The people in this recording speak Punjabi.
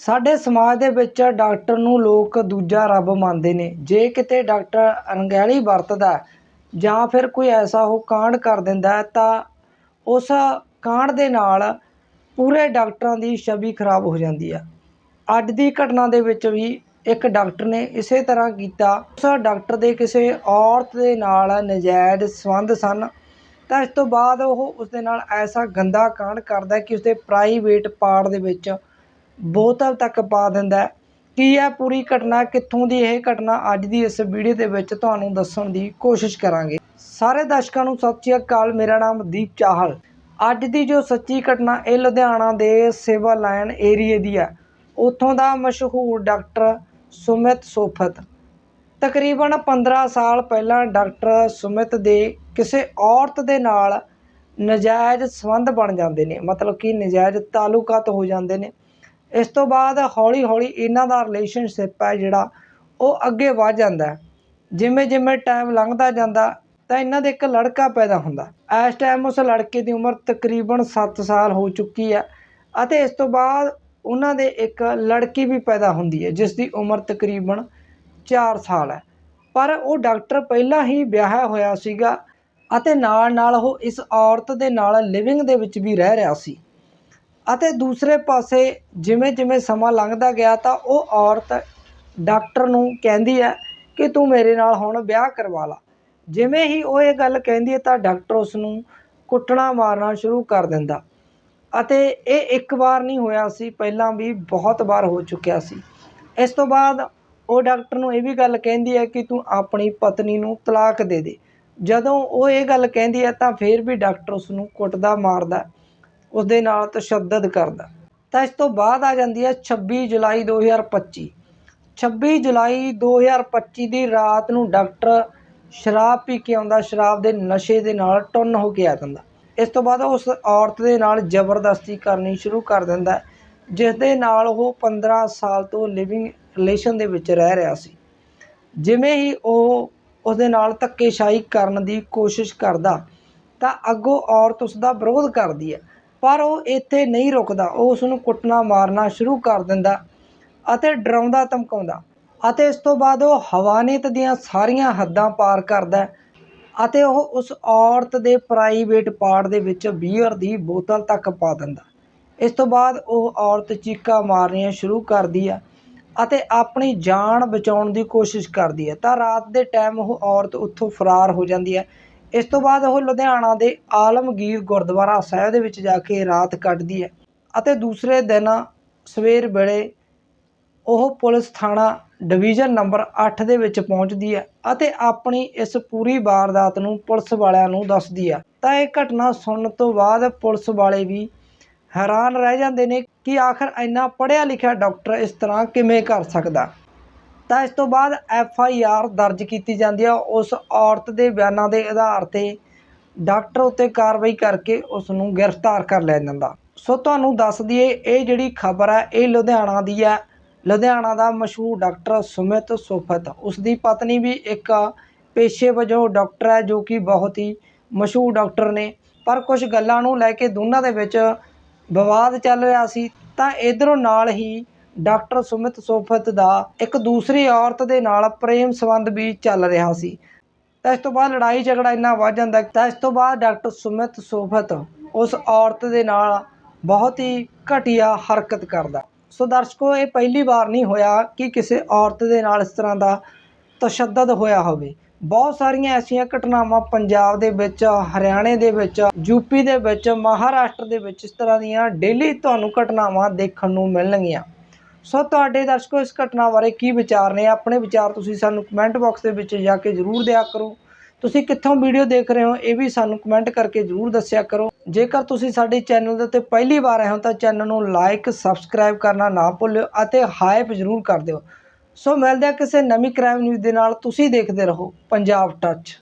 ਸਾਡੇ ਸਮਾਜ ਦੇ ਵਿੱਚ ਡਾਕਟਰ ਨੂੰ ਲੋਕ ਦੂਜਾ ਰੱਬ ਮੰਨਦੇ ਨੇ। ਜੇ ਕਿਤੇ ਡਾਕਟਰ ਅਣਗਹਿਲੀ ਵਰਤਦਾ ਜਾਂ ਫਿਰ ਕੋਈ ਐਸਾ ਉਹ ਕਾਂਡ ਕਰ ਦਿੰਦਾ ਤਾਂ ਉਸ ਕਾਂਡ ਦੇ ਨਾਲ ਪੂਰੇ ਡਾਕਟਰਾਂ ਦੀ ਛਵੀ ਖਰਾਬ ਹੋ ਜਾਂਦੀ ਹੈ। ਅੱਜ ਦੀ ਘਟਨਾ ਦੇ ਵਿੱਚ ਵੀ ਇੱਕ ਡਾਕਟਰ ਨੇ ਇਸੇ ਤਰ੍ਹਾਂ ਕੀਤਾ। ਉਸ ਡਾਕਟਰ ਦੇ ਕਿਸੇ ਔਰਤ ਦੇ ਨਾਲ ਨਜਾਇਜ਼ ਸੰਬੰਧ ਸਨ। ਤਾਂ ਇਸ ਤੋਂ ਬਾਅਦ ਉਹ ਉਸ ਦੇ ਨਾਲ ਐਸਾ ਗੰਦਾ ਕਾਂਡ ਕਰਦਾ ਕਿ ਉਸਦੇ ਪ੍ਰਾਈਵੇਟ ਪਾਰਟ ਦੇ ਵਿੱਚ ਬੋਤਲ ਤੱਕ ਪਾ ਦਿੰਦਾ ਕੀ ਹੈ ਪੂਰੀ ਘਟਨਾ ਕਿੱਥੋਂ ਦੀ, ਇਹ ਘਟਨਾ ਅੱਜ ਦੀ ਇਸ ਵੀਡੀਓ ਦੇ ਵਿੱਚ ਤੁਹਾਨੂੰ ਦੱਸਣ ਦੀ ਕੋਸ਼ਿਸ਼ ਕਰਾਂਗੇ। ਸਾਰੇ ਦਰਸ਼ਕਾਂ ਨੂੰ ਸਤਿ ਸ਼੍ਰੀ ਅਕਾਲ, ਮੇਰਾ ਨਾਮ ਦੀਪ ਚਾਹਲ। ਅੱਜ ਦੀ ਜੋ ਸੱਚੀ ਘਟਨਾ ਇਹ ਲੁਧਿਆਣਾ ਦੇ ਸੇਵਾ ਲਾਈਨ ਏਰੀਏ ਦੀ ਹੈ। ਉੱਥੋਂ ਦਾ ਮਸ਼ਹੂਰ ਡਾਕਟਰ ਸੁਮਿਤ ਸੋਫਤ। ਤਕਰੀਬਨ 15 ਸਾਲ ਪਹਿਲਾਂ ਡਾਕਟਰ ਸੁਮਿਤ ਦੇ ਕਿਸੇ ਔਰਤ ਦੇ ਨਾਲ ਨਜਾਇਜ਼ ਸੰਬੰਧ ਬਣ ਜਾਂਦੇ ਨੇ। ਮਤਲਬ ਕਿ ਨਜਾਇਜ਼ ਤਾਲੁਕਾਤ ਹੋ ਜਾਂਦੇ ਨੇ। ਇਸ ਤੋਂ ਬਾਅਦ ਹੌਲੀ ਹੌਲੀ ਇਹਨਾਂ ਦਾ ਰਿਲੇਸ਼ਨਸ਼ਿਪ ਹੈ ਜਿਹੜਾ, ਉਹ ਅੱਗੇ ਵੱਧ ਜਾਂਦਾ ਜਿਵੇਂ ਜਿਵੇਂ ਟਾਈਮ ਲੰਘਦਾ ਜਾਂਦਾ, ਤਾਂ ਇਹਨਾਂ ਦੇ ਇੱਕ ਲੜਕਾ ਪੈਦਾ ਹੁੰਦਾ। ਇਸ ਟਾਈਮ ਉਸ ਲੜਕੇ ਦੀ ਉਮਰ ਤਕਰੀਬਨ 7 ਸਾਲ ਹੋ ਚੁੱਕੀ ਹੈ ਅਤੇ ਇਸ ਤੋਂ ਬਾਅਦ ਉਹਨਾਂ ਦੇ ਇੱਕ ਲੜਕੀ ਵੀ ਪੈਦਾ ਹੁੰਦੀ ਹੈ, ਜਿਸ ਦੀ ਉਮਰ ਤਕਰੀਬਨ 4 ਸਾਲ ਹੈ। ਪਰ ਉਹ ਡਾਕਟਰ ਪਹਿਲਾਂ ਹੀ ਵਿਆਹਿਆ ਹੋਇਆ ਸੀਗਾ ਅਤੇ ਨਾਲ ਨਾਲ ਉਹ ਇਸ ਔਰਤ ਦੇ ਨਾਲ ਲਿਵਿੰਗ ਦੇ ਵਿੱਚ ਵੀ ਰਹਿ ਰਿਹਾ ਸੀ। ਅਤੇ ਦੂਸਰੇ ਪਾਸੇ ਜਿਵੇਂ ਜਿਵੇਂ ਸਮਾਂ ਲੰਘਦਾ ਗਿਆ ਤਾਂ ਉਹ ਔਰਤ ਡਾਕਟਰ ਨੂੰ ਕਹਿੰਦੀ ਹੈ ਕਿ ਤੂੰ ਮੇਰੇ ਨਾਲ ਹੁਣ ਵਿਆਹ ਕਰਵਾ ਲਾ। ਜਿਵੇਂ ਹੀ ਉਹ ਇਹ ਗੱਲ ਕਹਿੰਦੀ ਹੈ ਤਾਂ ਡਾਕਟਰ ਉਸ ਨੂੰ ਕੁੱਟਣਾ ਮਾਰਨਾ ਸ਼ੁਰੂ ਕਰ ਦਿੰਦਾ। ਅਤੇ ਇਹ ਇੱਕ ਵਾਰ ਨਹੀਂ ਹੋਇਆ ਸੀ, ਪਹਿਲਾਂ ਵੀ ਬਹੁਤ ਵਾਰ ਹੋ ਚੁੱਕਿਆ ਸੀ। ਇਸ ਤੋਂ ਬਾਅਦ ਉਹ ਡਾਕਟਰ ਨੂੰ ਇਹ ਵੀ ਗੱਲ ਕਹਿੰਦੀ ਹੈ ਕਿ ਤੂੰ ਆਪਣੀ ਪਤਨੀ ਨੂੰ ਤਲਾਕ ਦੇ ਦੇ। ਜਦੋਂ ਉਹ ਇਹ ਗੱਲ ਕਹਿੰਦੀ ਹੈ ਤਾਂ ਫਿਰ ਵੀ ਡਾਕਟਰ ਉਸ ਨੂੰ ਕੁੱਟਦਾ, ਮਾਰਦਾ। ਉਸ ਦੇ ਨਾਲ ਤਸ਼ੱਦਦ ਕਰਦਾ। ਤਾਂ ਇਸ ਤੋਂ ਬਾਅਦ ਆ ਜਾਂਦੀ ਹੈ 26 ਜੁਲਾਈ 2025 26 ਜੁਲਾਈ 2025 ਦੀ ਰਾਤ ਨੂੰ ਡਾਕਟਰ ਸ਼ਰਾਬ ਪੀ ਕੇ ਆਉਂਦਾ, ਸ਼ਰਾਬ ਦੇ ਨਸ਼ੇ ਦੇ ਨਾਲ ਟੁੰਨ ਹੋ ਕੇ ਆ ਜਾਂਦਾ। ਇਸ ਤੋਂ ਬਾਅਦ ਉਸ ਔਰਤ ਦੇ ਨਾਲ ਜ਼ਬਰਦਸਤੀ ਕਰਨੀ ਸ਼ੁਰੂ ਕਰ ਦਿੰਦਾ ਜਿਸ ਦੇ ਨਾਲ ਉਹ 15 ਸਾਲ ਤੋਂ ਲਿਵਿੰਗ ਰਿਲੇਸ਼ਨ ਦੇ ਵਿੱਚ ਰਹਿ ਰਿਹਾ ਸੀ। ਜਿਵੇਂ ਹੀ ਉਹ ਉਹਦੇ ਨਾਲ ਧੱਕੇਸ਼ਾਹੀ ਕਰਨ ਦੀ ਕੋਸ਼ਿਸ਼ ਕਰਦਾ, ਤਾਂ ਅੱਗੋਂ ਔਰਤ ਉਸ ਦਾ ਵਿਰੋਧ ਕਰਦੀ ਹੈ। ਪਰ ਉਹ ਇੱਥੇ ਨਹੀਂ ਰੁਕਦਾ। ਉਹ ਉਸ ਨੂੰ ਕੁੱਟਣਾ, ਮਾਰਨਾ ਸ਼ੁਰੂ ਕਰ ਦਿੰਦਾ ਅਤੇ ਡਰਾਉਂਦਾ, ਧਮਕਾਉਂਦਾ ਅਤੇ ਇਸ ਤੋਂ ਬਾਅਦ ਉਹ ਹਵਾਨੀਅਤ ਦੀਆਂ ਸਾਰੀਆਂ ਹੱਦਾਂ ਪਾਰ ਕਰਦਾ ਅਤੇ ਉਹ ਉਸ ਔਰਤ ਦੇ ਪ੍ਰਾਈਵੇਟ ਪਾਰਟ ਦੇ ਵਿੱਚ ਬੀਅਰ ਦੀ ਬੋਤਲ ਤੱਕ ਪਾ ਦਿੰਦਾ। ਇਸ ਤੋਂ ਬਾਅਦ ਉਹ ਔਰਤ ਚੀਕਾਂ ਮਾਰਨੀਆਂ ਸ਼ੁਰੂ ਕਰਦੀ ਹੈ ਅਤੇ ਆਪਣੀ ਜਾਨ ਬਚਾਉਣ ਦੀ ਕੋਸ਼ਿਸ਼ ਕਰਦੀ ਹੈ ਤਾਂ ਰਾਤ ਦੇ ਟਾਈਮ ਉਹ ਔਰਤ ਉੱਥੋਂ ਫਰਾਰ ਹੋ ਜਾਂਦੀ ਹੈ ਇਸ ਤੋਂ ਬਾਅਦ ਉਹ ਲੁਧਿਆਣਾ ਦੇ ਆਲਮਗੀਰ ਗੁਰਦੁਆਰਾ ਸਾਹਿਬ ਦੇ ਵਿੱਚ ਜਾ ਕੇ ਰਾਤ ਕੱਟਦੀ ਹੈ ਅਤੇ ਦੂਸਰੇ ਦਿਨ ਸਵੇਰ ਵੇਲੇ ਉਹ ਪੁਲਿਸ ਥਾਣਾ ਡਿਵੀਜ਼ਨ ਨੰਬਰ 8 ਦੇ ਵਿੱਚ ਪਹੁੰਚਦੀ ਹੈ ਅਤੇ ਆਪਣੀ ਇਸ ਪੂਰੀ ਵਾਰਦਾਤ ਨੂੰ ਪੁਲਿਸ ਵਾਲਿਆਂ ਨੂੰ ਦੱਸਦੀ ਹੈ। ਤਾਂ ਇਹ ਘਟਨਾ ਸੁਣਨ ਤੋਂ ਬਾਅਦ ਪੁਲਿਸ ਵਾਲੇ ਵੀ ਹੈਰਾਨ ਰਹਿ ਜਾਂਦੇ ਨੇ ਕਿ ਆਖਰ ਇੰਨਾ ਪੜ੍ਹਿਆ ਲਿਖਿਆ ਡਾਕਟਰ ਇਸ ਤਰ੍ਹਾਂ ਕਿਵੇਂ ਕਰ ਸਕਦਾ? ਤਾਂ ਇਸ ਤੋਂ ਬਾਅਦ ਐਫ ਆਈ ਆਰ ਦਰਜ ਕੀਤੀ ਜਾਂਦੀ ਹੈ ਉਸ ਔਰਤ ਦੇ ਬਿਆਨਾਂ ਦੇ ਆਧਾਰ ਤੇ ਡਾਕਟਰ ਉੱਤੇ ਕਾਰਵਾਈ ਕਰਕੇ ਉਸ ਨੂੰ ਗ੍ਰਿਫਤਾਰ ਕਰ ਲਿਆ ਜਾਂਦਾ। ਸੋ ਤੁਹਾਨੂੰ ਦੱਸ ਦਈਏ, ਇਹ ਜਿਹੜੀ ਖਬਰ ਹੈ ਇਹ ਲੁਧਿਆਣਾ ਦੀ ਹੈ ਲੁਧਿਆਣਾ ਦਾ ਮਸ਼ਹੂਰ ਡਾਕਟਰ ਸੁਮਿਤ ਸੁਫਤ। ਉਸ ਦੀ ਪਤਨੀ ਵੀ ਇੱਕ ਪੇਸ਼ੇ ਵਜੋਂ ਡਾਕਟਰ ਹੈ, ਜੋ ਕਿ ਬਹੁਤ ਹੀ ਮਸ਼ਹੂਰ ਡਾਕਟਰ ਨੇ। ਪਰ ਕੁਝ ਗੱਲਾਂ ਨੂੰ ਲੈ ਕੇ ਦੋਨਾਂ ਦੇ ਵਿੱਚ ਵਿਵਾਦ ਚੱਲ ਰਿਹਾ ਸੀ। ਤਾਂ ਇਧਰੋਂ ਨਾਲ ਹੀ ਡਾਕਟਰ ਸੁਮਿਤ ਸੋਫਤ ਦਾ ਇੱਕ ਦੂਸਰੀ ਔਰਤ ਦੇ ਨਾਲ ਪ੍ਰੇਮ ਸੰਬੰਧ ਵੀ ਚੱਲ ਰਿਹਾ ਸੀ। ਤਾਂ ਇਸ ਤੋਂ ਬਾਅਦ ਲੜਾਈ ਝਗੜਾ ਇੰਨਾ ਵੱਧ ਜਾਂਦਾ ਤਾਂ ਇਸ ਤੋਂ ਬਾਅਦ ਡਾਕਟਰ ਸੁਮਿਤ ਸੋਫਤ ਉਸ ਔਰਤ ਦੇ ਨਾਲ ਬਹੁਤ ਹੀ ਘਟੀਆ ਹਰਕਤ ਕਰਦਾ। ਸੋ ਦਰਸ਼ਕੋ, ਇਹ ਪਹਿਲੀ ਵਾਰ ਨਹੀਂ ਹੋਇਆ ਕਿ ਕਿਸੇ ਔਰਤ ਦੇ ਨਾਲ ਇਸ ਤਰ੍ਹਾਂ ਦਾ ਤਸ਼ੱਦਦ ਹੋਇਆ ਹੋਵੇ। ਬਹੁਤ ਸਾਰੀਆਂ ਐਸੀਆਂ ਘਟਨਾਵਾਂ ਪੰਜਾਬ ਦੇ ਵਿੱਚ, ਹਰਿਆਣੇ ਦੇ ਵਿੱਚ ਯੂਪੀ ਦੇ ਵਿੱਚ, ਮਹਾਰਾਸ਼ਟਰ ਦੇ ਵਿੱਚ ਇਸ ਤਰ੍ਹਾਂ ਦੀਆਂ ਡੇਲੀ ਤੁਹਾਨੂੰ ਘਟਨਾਵਾਂ ਦੇਖਣ ਨੂੰ ਮਿਲਣਗੀਆਂ। ਸੋ ਤੁਹਾਡੇ ਦਰਸ਼ਕੋ, ਇਸ ਘਟਨਾ ਬਾਰੇ ਕੀ ਵਿਚਾਰ ਨੇ? ਆਪਣੇ ਵਿਚਾਰ ਤੁਸੀਂ ਸਾਨੂੰ ਕਮੈਂਟ ਬਾਕਸ ਦੇ ਵਿੱਚ ਜਾ ਕੇ ਜ਼ਰੂਰ ਦਿਆ ਕਰੋ। ਤੁਸੀਂ ਕਿੱਥੋਂ ਵੀਡੀਓ ਦੇਖ ਰਹੇ ਹੋ, ਇਹ ਵੀ ਸਾਨੂੰ ਕਮੈਂਟ ਕਰਕੇ ਜ਼ਰੂਰ ਦੱਸਿਆ ਕਰੋ। ਜੇਕਰ ਤੁਸੀਂ ਸਾਡੇ ਚੈਨਲ ਦੇ ਉੱਤੇ ਪਹਿਲੀ ਵਾਰ ਆਏ ਹੋ, ਤਾਂ ਚੈਨਲ ਨੂੰ ਲਾਈਕ ਸਬਸਕ੍ਰਾਈਬ ਕਰਨਾ ਨਾ ਭੁੱਲਿਓ ਅਤੇ ਹਾਈਪ ਜ਼ਰੂਰ ਕਰ ਦਿਓ। ਸੋ ਮਿਲਦੇ ਹਾਂ ਕਿਸੇ ਨਵੀਂ ਕ੍ਰਾਈਮ ਨਿਊਜ਼ ਦੇ ਨਾਲ। ਤੁਸੀਂ ਦੇਖਦੇ ਰਹੋ ਪੰਜਾਬ ਟੱਚ